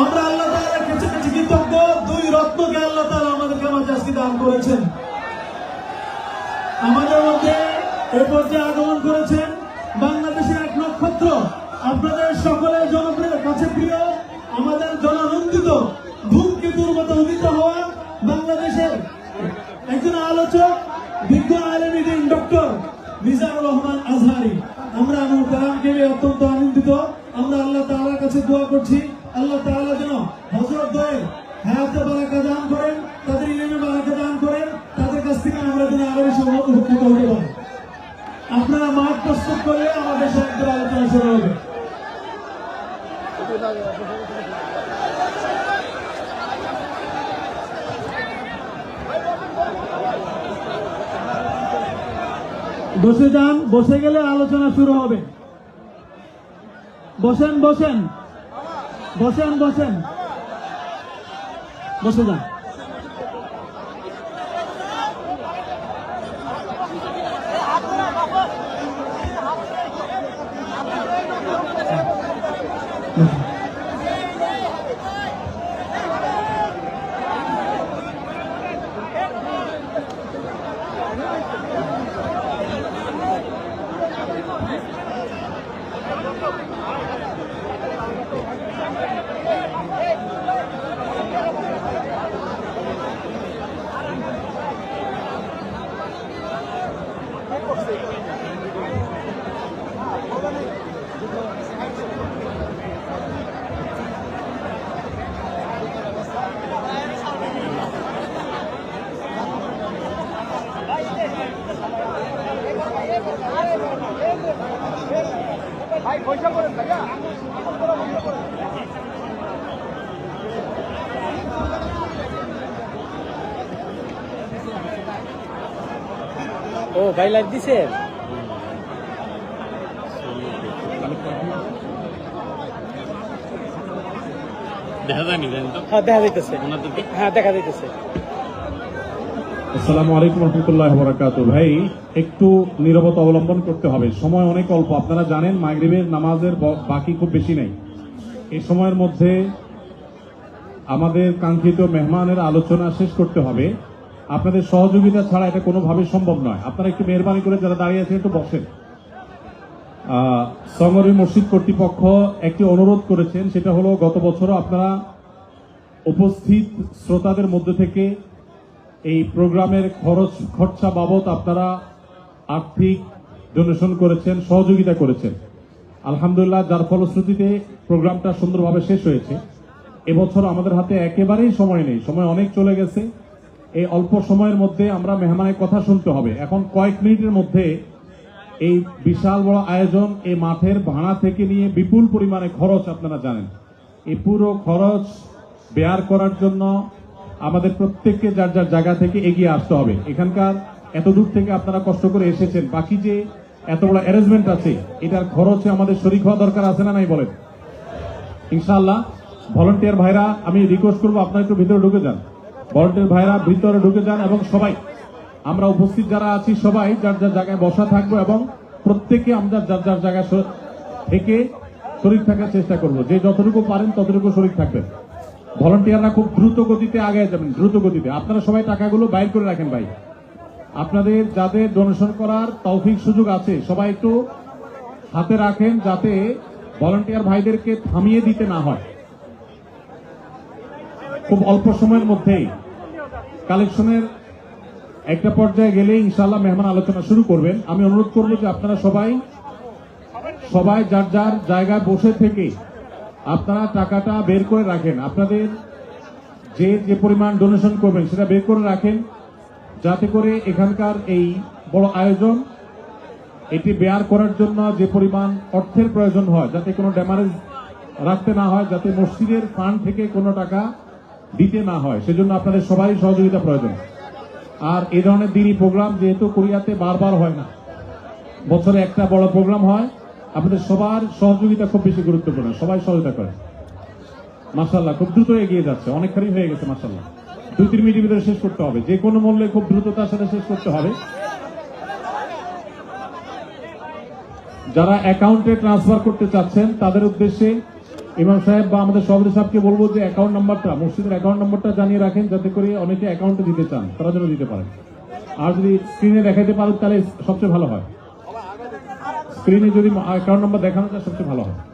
আমরা আল্লাহ তাআলার কাছে কৃতজ্ঞ দুই রত্নকে আল্লাহ তাআলা আমাদেরকে মাঝে আজকে দান করেছেন। আমাদের মধ্যে এ পর্যায়ে আগমন করেছেন বাংলাদেশের এক নক্ষত্র। আপনাদের সকলের জনপ্রিয়, কাছে প্রিয়, আমাদের জনানন্দিত, ধূমকেতুর মতো উদিত হওয়া বাংলাদেশের একজন আলোচক, বিজ্ঞ আলমিদিন ডক্টর মিজানুর রহমান আজহারি। আমরা আমার কালামকে অত্যন্ত আনন্দিত। আমরা আল্লাহ তাআলার কাছে দোয়া করছি। আল্লাহ তাআলা যেন হযরত দয়ে হায়াতে বারাকা দান করেন, তাদের ইলমে বারাকা দান করেন, তাদের কাছ থেকে আমরা যেন আরও বেশি উপকৃত হতে পারি। আপনারা মাঠ প্রস্তুত করলে আমাদের সাথে আলোচনা শুরু হবে। বসে যান, বসে গেলে আলোচনা শুরু হবে। বসেন বসেন। বসেন বসেন। বসে যান। ও ভাই লাইভ দিছে? দেখা যায়নি জানেন হ্যাঁ দেখা যাইতেছে। হ্যাঁ দেখা যাইতেছে। আসসালামু আলাইকুম রহমতুল্লাহ বরাকাত ভাই একটু নীরবতা অবলম্বন করতে হবে। সময় অনেক অল্প। আপনারা জানেন মাগরিবের নামাজের ব- বাকি খুব বেশি নেই। এই সময়ের মধ্যে আমাদের কাঙ্ক্ষিত মেহমানের আলোচনা শেষ করতে হবে। আপনাদের সহযোগিতা ছাড়া এটা কোনোভাবে সম্ভব নয়। আপনারা একটু মেহরবানি করে যারা দাঁড়িয়ে আছেন, একটু বসেন। সঙ্গরি মসজিদ কর্তৃপক্ষ একটি অনুরোধ করেছেন, সেটা হলো গত বছরও আপনারা উপস্থিত শ্রোতাদের মধ্যে থেকে এই প্রোগ্রামের খরচ, খরচা বাবদ আপনারা আর্থিক ডোনেশন করেছেন, সহযোগিতা করেছেন। আলহামদুলিল্লাহ, যার ফলশ্রুতিতে প্রোগ্রামটা সুন্দরভাবে শেষ হয়েছে। এবছর আমাদের হাতে একেবারেই সময় নেই, সময় অনেক চলে গেছে। এই অল্প সময়ের মধ্যে আমরা মেহমানের কথা শুনতে হবে। এখন কয়েক মিনিটের মধ্যে এই বিশাল বড় আয়োজন এই মাঠের ভাড়া থেকে নিয়ে বিপুল পরিমাণে খরচ আপনারা জানেন। এই পুরো খরচ বেয়ার করার জন্য আমাদের প্রত্যেককে যার যার জায়গা থেকে এগিয়ে আসতে হবে। এখানকার এত দূর থেকে আপনারা কষ্ট করে এসেছেন। বাকি যে এত বড় অ্যারেঞ্জমেন্ট আছে, এটার খরচে আমাদের শরিক হওয়া দরকার আছে না নাই বলেন? ইনশাল্লাহ ভলান্টিয়ার ভাইরা, আমি রিকোয়েস্ট করব, আপনারা একটু ভিতরে ঢুকে যান। ভলান্টিয়ার ভাইরা ভিতরে ঢুকে যান এবং সবাই, আমরা উপস্থিত যারা আছি সবাই, যার যার জায়গায় বসা থাকব এবং প্রত্যেকে আমরা যার যার জায়গায় থেকে শরীর থাকার চেষ্টা করব। যে যতটুকু পারেন ততটুকু শরীর থাকবেন ভলান্টিয়াররা খুব দ্রুত গতিতে আগে যাবেন, দ্রুত গতিতে। আপনারা সবাই টাকাগুলো বাইর করে রাখেন ভাই। আপনাদের যাদের ডোনেশন করার তৌফিক সুযোগ আছে, সবাই একটু হাতে রাখেন যাতে ভলান্টিয়ার ভাইদেরকে থামিয়ে দিতে না হয়। খুব অল্প সময়ের মধ্যেই কালেকশনের একটা পর্যায়ে গেলে ইনশাল্লাহ মেহমান আলোচনা শুরু করবেন। আমি অনুরোধ করব যে আপনারা সবাই সবাই যার যার জায়গায় বসে থেকে আপনারা টাকাটা বের করে রাখেন। আপনাদের যে যে পরিমাণ ডোনেশন করবেন সেটা বের করে রাখেন। যাতে করে এখানকার এই বড় আয়োজন এটি বেয়ার করার জন্য যে পরিমাণ অর্থের প্রয়োজন হয়, যাতে কোনো ড্যামারেজ রাখতে না হয়, যাতে মসজিদের ফান্ড থেকে কোনো টাকা দিতে না হয়, সেজন্য আপনাদের সবাই সহযোগিতা প্রয়োজন। আর এ ধরনের দিনই প্রোগ্রাম যেহেতু কোরিয়াতে বারবার হয় না, বছরে একটা বড় প্রোগ্রাম হয়, আপনাদের সবার সহযোগিতা খুব বেশি গুরুত্বপূর্ণ, সবাই সহযোগিতা করে। মাসাল্লাহ খুব দ্রুত এগিয়ে যাচ্ছে, অনেকখানি হয়ে গেছে মাসাল্লাহ দুই তিন মিনিটের ভিতরে শেষ করতে হবে, যে কোনো মূল্যে খুব দ্রুততার সাথে শেষ করতে হবে। যারা অ্যাকাউন্টে ট্রান্সফার করতে চাচ্ছেন, তাদের উদ্দেশ্যে ইমাম সাহেব বা আমাদের সভাপতি সাহেবকে বলব যে অ্যাকাউন্ট নাম্বারটা মসজিদের অ্যাকাউন্ট নাম্বারটা জানিয়ে রাখেন যাতে করে অনেকে অ্যাকাউন্টে দিতে চান, তারা যেন দিতে পারেন। আর যদি স্ক্রিনে দেখাতে পারেন, তাহলে সবচেয়ে ভালো হয়। স্ক্রিনে যদি অ্যাকাউন্ট নাম্বার দেখানো যায়, সবচেয়ে ভালো হয়।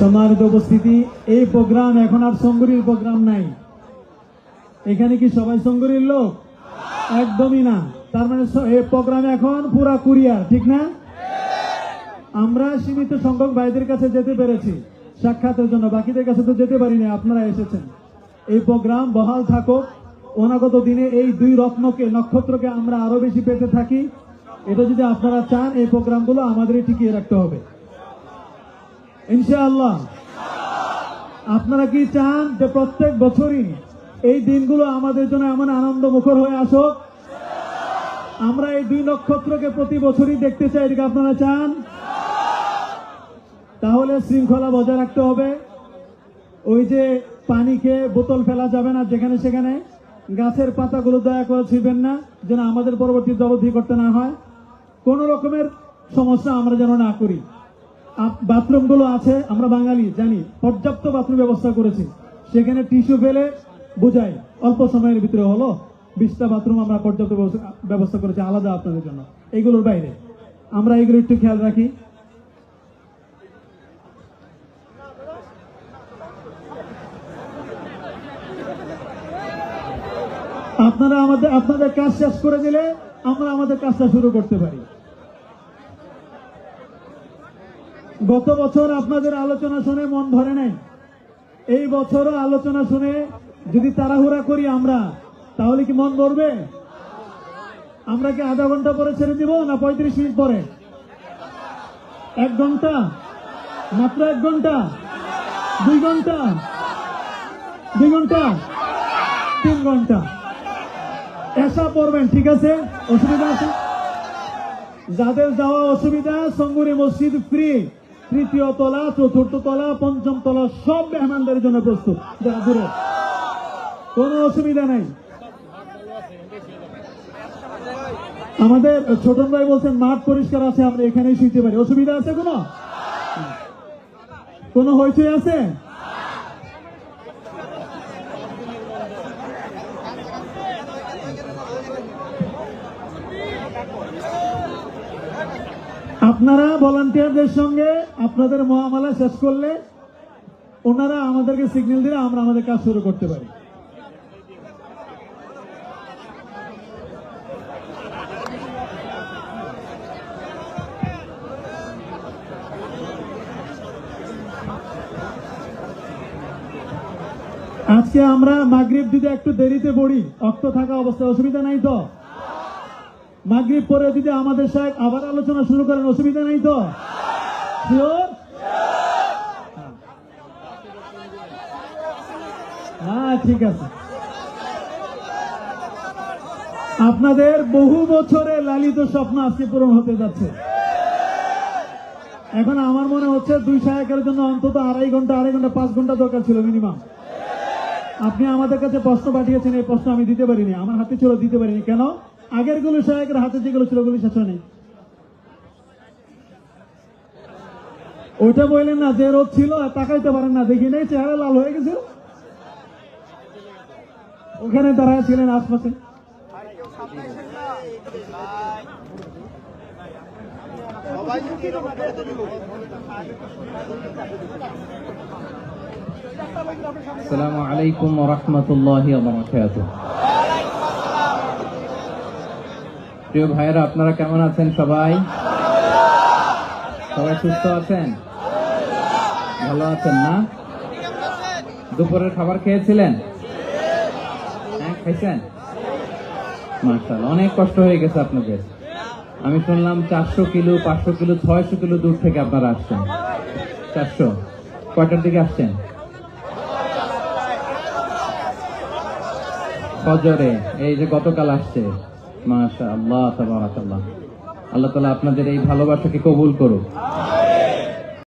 সম্মানিত উপস্থিতি, এই প্রোগ্রাম এখন আর সঙ্গরীর প্রোগ্রাম নাই। এখানে কি সবাই সঙ্গরীর লোক? একদমই না। তার মানে এই প্রোগ্রাম এখন পুরা কুরিয়ার, ঠিক না? আমরা সীমিত সংখ্যক ভাইদের কাছে যেতে পেরেছি। সাক্ষাতের জন্য। বাকিদের কাছে তো যেতে পারিনি, আপনারা এসেছেন। এই প্রোগ্রাম বহাল থাকুক। অনাগত দিনে এই দুই রত্নকে, নক্ষত্রকে আমরা আরও বেশি পেতে থাকি। এটা যদি আপনারা চান, এই প্রোগ্রামগুলো আমাদেরই টিকিয়ে রাখতে হবে। ইনশাআল্লাহ। আপনারা কি চান যে প্রত্যেক বছরই এই দিনগুলো আমাদের জন্য এমন আনন্দ মুখর হয়ে আসুক? আমরা এই দুই নক্ষত্রকে প্রতি বছরই দেখতে চাই এটাকে আপনারা চান? তাহলে শৃঙ্খলা বজায় রাখতে হবে। ওই যে পানি খেয়ে বোতল ফেলা যাবে না যেখানে সেখানে। গাছের পাতাগুলো দয়া করে ছিবেন না, যেন আমাদের পরবর্তী জবধি করতে না হয়। কোন রকমের সমস্যা আমরা যেন না করি। বাথরুমগুলো আছে, আমরা বাঙালি, জানি, পর্যাপ্ত বাথরুম ব্যবস্থা করেছি। সেখানে টিস্যু ফেলে বুঝাই, অল্প সময়ের ভিতরে হলো, বিশটা বাথরুম আমরা পর্যাপ্ত ব্যবস্থা- ব্যবস্থা করেছি, আলাদা আপনাদের জন্য। এগুলোর বাইরে। আমরা এগুলো একটু খেয়াল রাখি আপনারা আমাদের আপনাদের কাজ শেষ করে দিলে আমরা আমাদের কাজটা শুরু করতে পারি। গত বছর আপনাদের আলোচনা শুনে মন ধরে নাই। এই বছরও আলোচনা শুনে যদি তাড়াহুড়া করি আমরা, তাহলে কি মন ধরবে আমরা কি আধা ঘণ্টা পরে ছেড়ে দিব না পঁয়ত্রিশ মিনিট পরে? এক ঘণ্টা? মাত্র এক ঘণ্টা? দুই ঘণ্টা? দুই ঘণ্টা? তিন ঘণ্টা? এসা পড়বেন, ঠিক আছে? অসুবিধা আছে? যাদের যাওয়া অসুবিধা, সঙ্গুরি মসজিদ ফ্রি তৃতীয় তলা, চতুর্থ তলা, পঞ্চম তলা, সব মেহমানদের জন্য প্রস্তুত। যারা দূরে। কোনো অসুবিধা নাই। আমাদের ছোটন ভাই বলছেন, মাঠ পরিষ্কার আছে, আমরা এখানেই শুইতে পারি। অসুবিধা আছে কোনো? কোনো হইচই আছে? আপনারা ভলান্টিয়ারদের সঙ্গে আপনাদের মহামালা শেষ করলে ওনারা আমাদেরকে সিগন্যাল দিলে আমরা আমাদের কাজ শুরু করতে পারি। আজকে আমরা মাগরিব দিতে একটু দেরিতে পড়ি, অক্ত থাকা অবস্থা, অসুবিধা নাই তো? মাগরিব পরে যদি আমাদের সাহেব আবার আলোচনা শুরু করেন, অসুবিধা নাই তো? হ্যাঁ। ঠিক আছে। আপনাদের বহু বছরে লালিত স্বপ্ন আজকে পূরণ হতে যাচ্ছে। এখন আমার মনে হচ্ছে দুই সাহেবের জন্য অন্তত আড়াই ঘণ্টা আড়াই ঘণ্টা, পাঁচ ঘণ্টা দরকার ছিল মিনিমাম আপনি আমাদের কাছে প্রশ্ন পাঠিয়েছেন, এই প্রশ্ন আমি দিতে পারিনি। আমার হাতে ছিল, দিতে পারিনি। কেন? আগেরগুলো সহায়কের হাতে যেগুলো ছিল, ওগুলি শেষ হয়নি। ওইটা বললেন না, যে রোদ ছিল তাকাইতে পারেন না, দেখি নেই, চেহারা লাল হয়ে গেছিল ওখানে দাঁড়ায় ছিলেন আশপাশে। আসসালামু আলাইকুম ওরহমতুল্লাহ বারাকাত প্রিয় ভাইয়েরা, আপনারা কেমন আছেন সবাই? সবাই সুস্থ আছেন? ভালো আছেন না? দুপুরের খাবার খেয়েছিলেন? হ্যাঁ খাইছেন? মার্শাল অনেক কষ্ট হয়ে গেছে আপনাদের। আমি শুনলাম চারশো কিলো, পাঁচশো কিলো, ছয়শো কিলো দূর থেকে আপনারা আসছেন। চারশো? কয়টার দিকে আসছেন? ফজরে, এই যে গতকাল আসছে। মাশা আল্লাহ আল্লাহ তালা আপনাদের এই ভালোবাসাকে কবুল করুক।